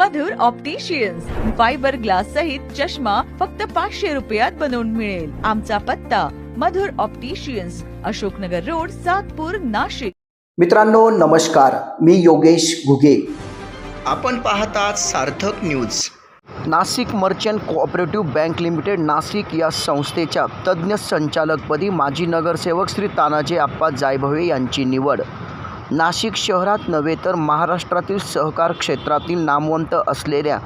मधुर opticians fibre glass सहित चष्मा फक्त पाचशे रुपयात बनवून मिळेल. आमचा पत्ता मधुर ऑप्टिशियन्स अशोकनगर रोड सातपूर नाशिक. मित्रांनो नमस्कार. मी योगेश घुगे. आपण पाहतात Sarthak news Nashik merchant cooperative bank limited Nashik या संस्थेच्या तज्ज्ञ संचालकपदी माजी नगरसेवक श्री तानाजी आप्पा जायभवे यांची निवड. नाशिक शहरात नव्हे तर महाराष्ट्रातील सहकार क्षेत्रातील नामवंत असलेल्या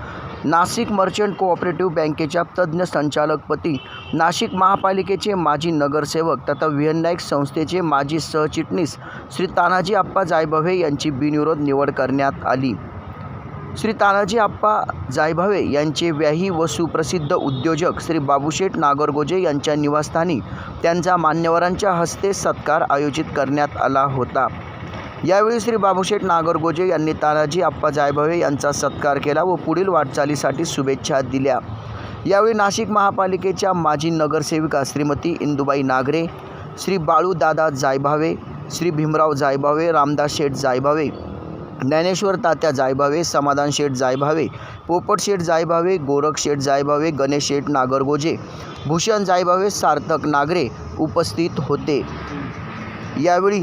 नाशिक मर्चंट कोऑपरेटिव्ह बँकेच्या तज्ज्ञ संचालकपती नाशिक महापालिकेचे माजी नगरसेवक तथा विहनायक संस्थेचे माजी सहचिटणीस श्री तानाजी आप्पा जायभवे यांची बिनविरोध निवड करण्यात आली. श्री तानाजी आप्पा जायभावे यांचे व्याही व सुप्रसिद्ध उद्योजक श्री बाबूशेठ नागरगोजे यांच्या निवासस्थानी त्यांचा मान्यवरांच्या हस्ते सत्कार आयोजित करण्यात आला होता. यावेळी श्री बाबूशेठ नागरगोजे यांनी तानाजी आप्पा जायभावे यांचा सत्कार केला व पुढील वाटचालीसाठी शुभेच्छा दिल्या. यावेळी नाशिक महापालिकेच्या माजी नगरसेविका श्रीमती इंदुबाई नागरे श्री बाळूदादा जायभावे श्री भीमराव जायभावे रामदास शेठ जायभावे ज्ञानेश्वर तात्या जायभावे समाधान शेठ जायभावे पोपट शेठ जायभावे गोरख शेठ जायभावे गणेश शेठ नागरगोजे भूषण जायभावे सार्थक नागरे उपस्थित होते. यावेळी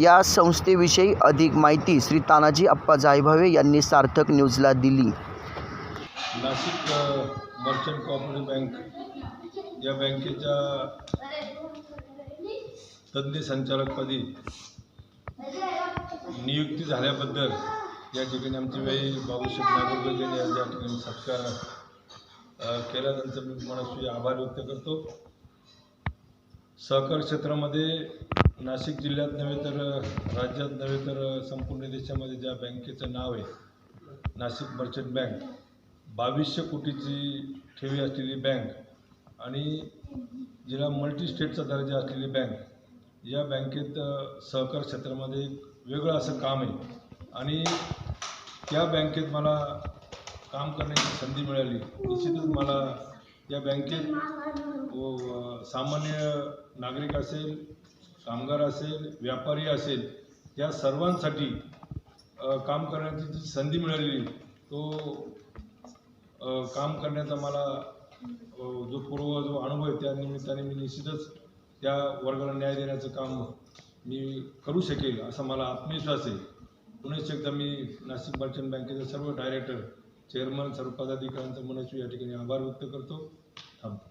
या संस्थेविषयी अधिक माहिती श्री तानाजी अप्पा जायभावे यांनी सार्थक न्यूजला दिली. नाशिक मर्चंट कॉपरेटिव्ह बँक या बँकेच्या तज्ज्ञ संचालकपदी नियुक्ती झाल्याबद्दल या ठिकाणी आमचे वेळी बाबूसाहेब नागरकर यांनी या या ठिकाणी सत्कार केल्यानंतर मी मनस्वी आभार व्यक्त करतो. सहकार क्षेत्रामध्ये नाशिक जिल्ह्यात नव्हे तर राज्यात नव्हे तर संपूर्ण देशामध्ये ज्या बँकेचं नाव आहे नाशिक मर्चंट बँक बावीसशे कोटीची ठेवी असलेली बँक आणि जिला मल्टी स्टेटचा दर्जा असलेली बँक या बँकेत सहकार क्षेत्रामध्ये एक वेगळं असं काम आहे. आणि त्या बँकेत मला काम करण्याची संधी मिळाली. निश्चितच मला या बँकेत व सामान्य नागरिक असेल कामगार असेल व्यापारी असेल या सर्वांसाठी काम करण्याची जी संधी मिळालेली तो काम करण्याचा मला जो पूर्व जो अनुभव आहे त्या निमित्ताने मी निश्चितच त्या वर्गाला न्याय देण्याचं काम मी करू शकेल असा मला आत्मविश्वास आहे. पुनश्च एकदा मी नाशिक मर्चंट बँकेचे सर्व डायरेक्टर चेअरमन सर्व पदाधिकाऱ्यांचा मनस्वी या ठिकाणी आभार व्यक्त करतो. थांबतो